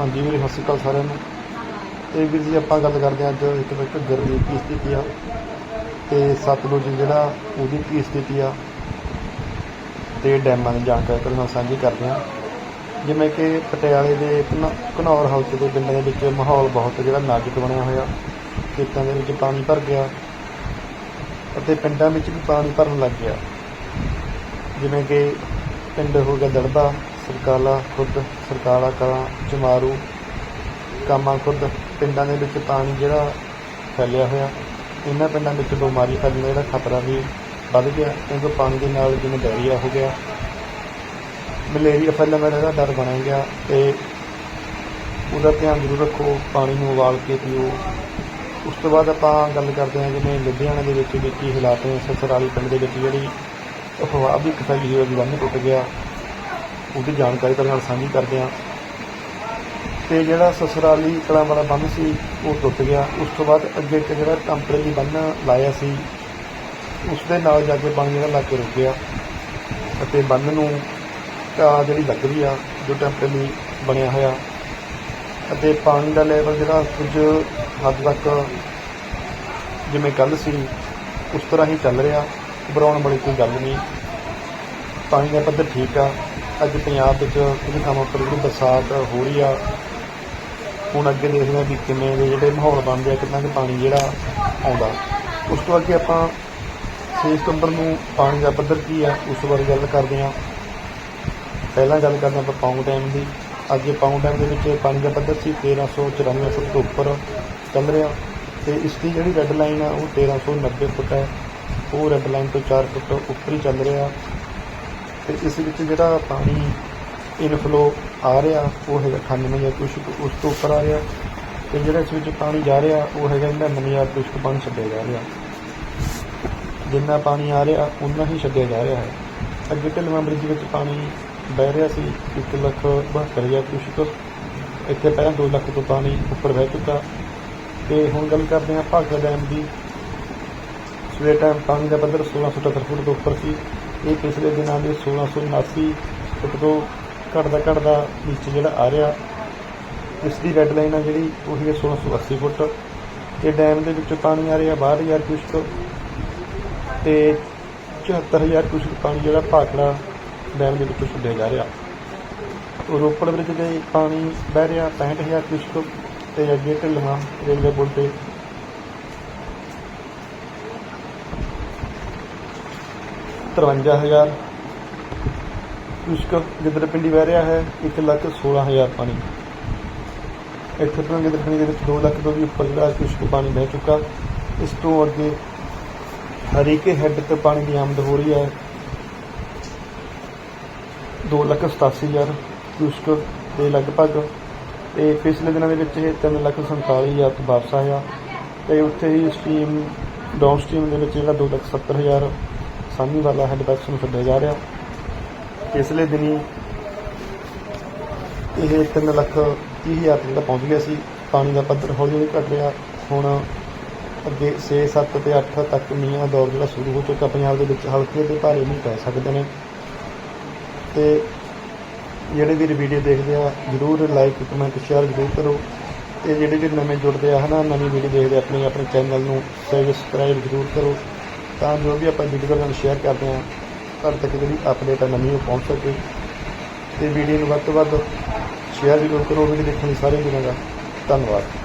ਹਾਂਜੀ ਵੀਰੇ, ਸਤਿ ਸ਼੍ਰੀ ਅਕਾਲ ਸਾਰਿਆਂ ਨੂੰ। ਤੇ ਵੀਰ ਜੀ, ਆਪਾਂ ਗੱਲ ਕਰਦੇ ਹਾਂ ਅੱਜ ਇੱਕ ਤਾਂ ਘੱਗਰ ਦੀ ਸਥਿਤੀ ਆ। ਤੇ ਸਤਲੁਜ ਜਿਹੜਾ, ਉਹਦੀ ਕੀ ਸਥਿਤੀ ਆ। ਤੇ ਡੈਮਾਂ ਦੀ ਜਾਣਕਾਰੀ ਤੁਹਾਡੇ ਨਾਲ ਸਾਂਝੀ ਕਰਦੇ ਹਾਂ। ਜਿਵੇਂ ਕਿ ਪਟਿਆਲੇ ਦੇ ਘਨ- ਘਨੌਰ ਹਾਊਸ ਦੇ ਪਿੰਡਾਂ ਦੇ ਵਿੱਚ ਮਾਹੌਲ ਬਹੁਤ ਜਿਹੜਾ ਨਾਜ਼ੁਕ ਬਣਿਆ ਹੋਇਆ। ਖੇਤਾਂ ਦੇ ਵਿੱਚ ਪਾਣੀ ਭਰ ਗਿਆ। ਅਤੇ ਪਿੰਡਾਂ ਵਿੱਚ ਵੀ ਪਾਣੀ ਭਰਨ ਲੱਗ ਗਿਆ। ਜਿਵੇਂ ਕਿ ਪਿੰਡ ਹੋ ਗਿਆ ਦੜਬਾ। ਸਰਕਾਲਾ ਖੁਰਦ ਸਰਕਾਲਾ ਕਲਾਂ ਚਮਾਰੂ ਕਾਮਾ ਖੁਰਦ ਪਿੰਡਾਂ ਦੇ ਵਿੱਚ ਪਾਣੀ ਜਿਹੜਾ ਫੈਲਿਆ ਹੋਇਆ, ਇਹਨਾਂ ਪਿੰਡਾਂ ਵਿੱਚ ਬਿਮਾਰੀ ਫੈਲਣ ਦਾ ਜਿਹੜਾ ਖਤਰਾ ਵੀ ਵੱਧ ਗਿਆ, ਕਿਉਂਕਿ ਪਾਣੀ ਦੇ ਨਾਲ ਜਿਵੇਂ ਡਾਇਰੀਆ ਹੋ ਗਿਆ, ਮਲੇਰੀਆ ਫੈਲਣ ਦਾ ਜਿਹੜਾ ਡਰ ਬਣਿਆ ਗਿਆ ਤੇ ਉਹਦਾ ਧਿਆਨ ਜ਼ਰੂਰ ਰੱਖੋ, ਪਾਣੀ ਨੂੰ ਉਬਾਲ ਕੇ ਪੀਓ। ਉਸ ਤੋਂ ਬਾਅਦ ਆਪਾਂ ਗੱਲ ਕਰਦੇ ਹਾਂ ਜਿਵੇਂ ਲੁਧਿਆਣਾ ਦੇ ਵਿੱਚ ਵੀ ਕੀ ਹਾਲਾਤ ਨੇ, ਸਸਰਾਲੀ ਪਿੰਡ ਦੇ ਵਿੱਚ ਜਿਹੜੀ ਅਫਵਾਹ ਵੀ ਇੱਕ ਫੈਲੀ ਹੋਈ ਹੈ ਟੁੱਟ ਗਿਆ। ਉਹਦੀ ਜਾਣਕਾਰੀ ਤੁਹਾਡੇ ਨਾਲ ਸਾਂਝੀ ਕਰਦੇ ਹਾਂ। ਤੇ ਜਿਹੜਾ ਸਸਰਾਲੀ ਕਲਾਂ ਵਾਲਾ ਬੰਨ ਸੀ, ਉਹ ਟੁੱਟ ਗਿਆ। ਉਸ ਤੋਂ ਬਾਅਦ ਅੱਗੇ ਇੱਕ ਜਿਹੜਾ ਟੈਂਪਰੇਰੀ ਬੰਨ ਲਾਇਆ ਸੀ ਉਸ ਦੇ ਨਾਲ ਜਾ ਕੇ ਪਾਣੀ ਜਿਹੜਾ ਲੱਗ ਕੇ ਰੁਕ ਗਿਆ। ਅਤੇ ਬੰਨ ਨੂੰ ਘਾਹ ਜਿਹੜੀ ਲੱਗ ਰਹੀ ਆ, ਜੋ ਟੈਂਪਰੇਰੀ ਬਣਿਆ ਹੋਇਆ। ਅਤੇ ਪਾਣੀ ਦਾ ਲੈਵਲ ਜਿਹੜਾ ਕੁਝ ਹੱਦ ਤੱਕ ਜਿਵੇਂ ਕੱਲ ਸੀ, ਉਸ ਤਰ੍ਹਾਂ ਹੀ ਚੱਲ ਰਿਹਾ। ਘਬਰਾਉਣ ਵਾਲੀ ਕੋਈ ਗੱਲ ਨਹੀਂ। ਪਾਣੀ ਦਾ ਪੱਧਰ ਠੀਕ ਆ। ਅੱਜ ਪੰਜਾਬ ਵਿੱਚ ਕੁਝ ਥਾਵਾਂ ਉੱਪਰ ਜਿਹੜੀ ਬਰਸਾਤ ਹੋ ਰਹੀ ਆ, ਹੁਣ ਅੱਗੇ ਦੇਖਦੇ ਹਾਂ ਵੀ ਕਿਵੇਂ ਦੇ ਜਿਹੜੇ ਮਾਹੌਲ ਬਣਦੇ ਆ, ਕਿੰਨਾ ਕੁ ਪਾਣੀ ਜਿਹੜਾ ਆਉਂਦਾ। ਉਸ ਤੋਂ ਅੱਗੇ ਆਪਾਂ 6 ਸਤੰਬਰ ਨੂੰ ਪਾਣੀ ਦਾ ਪੱਧਰ ਕੀ ਆ, ਉਸ ਬਾਰੇ ਗੱਲ ਕਰਦੇ ਹਾਂ। ਪਹਿਲਾਂ ਗੱਲ ਕਰਦੇ ਹਾਂ ਆਪਾਂ ਪੌਂਗ ਡੈਮ ਦੀ। ਅੱਜ ਪੌਂਗ ਡੈਮ ਦੇ ਵਿੱਚ ਪਾਣੀ ਦਾ ਪੱਧਰ ਸੀ 1394 ਫੁੱਟ ਤੋਂ ਉੱਪਰ ਚੱਲ ਰਿਹਾ ਤੇ ਇਸ ਦੀ ਜਿਹੜੀ ਰੈੱਡ ਲਾਈਨ ਆ, ਉਹ 1390 ਫੁੱਟ ਹੈ। ਉਹ ਰੈੱਡ ਲਾਈਨ ਤੋਂ 4 ਫੁੱਟ ਉੱਪਰ ਹੀ ਚੱਲ ਰਿਹਾ। ਤੇ ਇਸ ਵਿੱਚ ਜਿਹੜਾ ਪਾਣੀ ਇਨਫਲੋ ਆ ਰਿਹਾ, ਉਹ ਹੈਗਾ 98 ਜਾਂ ਕੁਛ ਉਸ ਤੋਂ ਉੱਪਰ ਆ ਰਿਹਾ ਤੇ ਜਿਹੜਾ ਇਸ ਵਿੱਚ ਪਾਣੀ ਜਾ ਰਿਹਾ, ਉਹ ਹੈਗਾ 99 ਜਾਂ ਕੁਛ ਕੁ ਪਾਣੀ ਛੱਡਿਆ ਜਾ ਰਿਹਾ। ਜਿੰਨਾ ਪਾਣੀ ਆ ਰਿਹਾ ਉਨਾ ਹੀ ਛੱਡਿਆ ਜਾ ਰਿਹਾ ਹੈ। ਅੱਗੇ ਢਿਲਵਾਂ ਬ੍ਰਿਜ ਵਿੱਚ ਪਾਣੀ ਵਹਿ ਰਿਹਾ ਸੀ 1 ਲੱਖ 72 ਜਾਂ ਕੁਛ ਕੁ ਇੱਥੇ ਪਹਿਲਾਂ 2 ਲੱਖ ਤੋਂ ਪਾਣੀ ਉੱਪਰ ਵਹਿ ਚੁੱਕਾ। ਤੇ ਹੁਣ ਗੱਲ ਕਰਦੇ ਹਾਂ ਭਾਗੜਾ ਡੈਮ ਦੀ। ਸਵੇਰ ਟਾਈਮ ਪਾਣੀ ਦਾ ਪੱਧਰ 1678 ਫੁੱਟ ਤੋਂ ਉੱਪਰ ਸੀ। ਇਹ ਪਿਛਲੇ ਦਿਨਾਂ ਦੇ 1679 ਫੁੱਟ ਤੋਂ ਘਟਦਾ ਘਟਦਾ ਨੀਚੇ ਜਿਹੜਾ ਆ ਰਿਹਾ, ਇਸ ਦੀ ਰੈੱਡ ਲਾਈਨ ਆ ਜਿਹੜੀ, ਉਹ ਹੈ 1680 ਫੁੱਟ। ਤੇ ਡੈਮ ਦੇ ਵਿੱਚੋਂ ਪਾਣੀ ਆ ਰਿਹਾ 62000 ਕਿਊਸਕ ਤੇ 74000 ਕਿਊਸਕ ਪਾਣੀ ਜਿਹੜਾ ਭਾਖੜਾ ਡੈਮ ਦੇ ਵਿੱਚੋਂ ਛੱਡਿਆ ਜਾ ਰਿਹਾ। ਰੋਪੜ ਬ੍ਰਿਜ ਦੇ ਪਾਣੀ ਵਹਿ ਰਿਹਾ 65000 ਕਿਊਸਕ ਤੇ ਅੱਗੇ ਢਿੱਲਵਾਂ ਰੇਲਵੇ ਪੁਲ ਤੇ ਤਰਵੰਜਾ ਹਜ਼ਾਰ। ਕੁਸ਼ਕ ਗਿੱਦੜ ਪਿੰਡੀ ਵਹਿ ਰਿਹਾ ਹੈ 1 ਲੱਖ 16000 ਪਾਣੀ। ਇੱਥੇ ਤੋਂ ਗਿੱਦੜ ਪਿੰਡੀ ਦੇ ਵਿੱਚ 2 ਲੱਖ ਤੋਂ ਵੀ ਉੱਪਰ ਜਿਹੜਾ ਕੁਸ਼ਕ ਪਾਣੀ ਵਹਿ ਚੁੱਕਾ, ਇਸ ਤੋਂ ਅੱਗੇ ਹਰੀਕੇ ਹੈੱਡ ਤੇ ਪਾਣੀ ਦੀ ਆਮਦ ਹੋ ਰਹੀ ਹੈ। 2 ਲੱਖ 87000 ਕੁਸ਼ਕ ਦੇ ਲਗਭਗ। ਤੇ ਪਿਛਲੇ ਦਿਨਾਂ ਦੇ ਵਿੱਚ ਇਹ 3 ਲੱਖ 47000 ਤੋਂ ਵਾਪਸ ਆਇਆ। ਤੇ ਉੱਥੇ ਹੀ ਸਟ੍ਰੀਮ ਡਾਊਨ ਸਟ੍ਰੀਮ ਦੇ ਵਿੱਚ ਜਿਹੜਾ 2 ਲੱਖ 70000 ਸਾਨੀ ਵਾਲਾ ਹੈੱਡ ਬੈਕਸ ਨੂੰ ਛੱਡਿਆ ਜਾ ਰਿਹਾ। ਪਿਛਲੇ ਦਿਨੀ ਇਹ 3 ਲੱਖ 30 ਹਜ਼ਾਰ ਜਿਹੜਾ ਪਹੁੰਚ ਗਿਆ ਸੀ। ਪਾਣੀ ਦਾ ਪੱਧਰ ਹੌਲੀ ਹੌਲੀ ਘਟ ਰਿਹਾ। ਹੁਣ ਅੱਗੇ 6 7 ਤੇ 8 ਤੱਕ ਮੀਂਹ ਦਾ ਦੌਰ ਜਿਹੜਾ ਸ਼ੁਰੂ ਹੋ ਚੁੱਕਾ ਪੰਜਾਬ ਦੇ ਵਿੱਚ ਹਲਕੇ ਤੇ ਭਾਰੇ ਮੀਂਹ ਪੈ ਸਕਦੇ ਨੇ। ਤੇ ਜਿਹੜੇ ਵੀ ਵੀਡੀਓ ਦੇਖਦੇ ਆ ਜਰੂਰ ਲਾਈਕ ਕਮੈਂਟ ਸ਼ੇਅਰ ਜਰੂਰ ਕਰੋ। ਤੇ ਜਿਹੜੇ ਵੀ ਨਵੇਂ ਜੁੜਦੇ ਆ ਹਨਾ ਨਵੀਂ ਵੀਡੀਓ ਦੇਖਦੇ ਆ, ਆਪਣੇ ਆਪਣੇ ਚੈਨਲ ਨੂੰ ਸਬਸਕ੍ਰਾਈਬ ਜਰੂਰ ਕਰੋ। ਤਾਂ ਜੋ ਵੀ ਆਪਾਂ ਵੀਡੀਓ ਨਾਲ ਸ਼ੇਅਰ ਕਰਦੇ ਹਾਂ ਤੁਹਾਡੇ ਤੱਕ ਜਿਹੜੀ ਅਪਡੇਟ ਹੈ ਨਵੀਂ ਉਹ ਪਹੁੰਚ ਸਕੇ। ਤੇ ਵੀਡੀਓ ਨੂੰ ਵੱਧ ਤੋਂ ਵੱਧ ਸ਼ੇਅਰ ਜਰੂਰ ਕਰੋ ਵੀਡੀਓ ਦੇਖਣ ਲਈ ਸਾਰੇ ਵੀਰਾਂ ਦਾ। ਧੰਨਵਾਦ।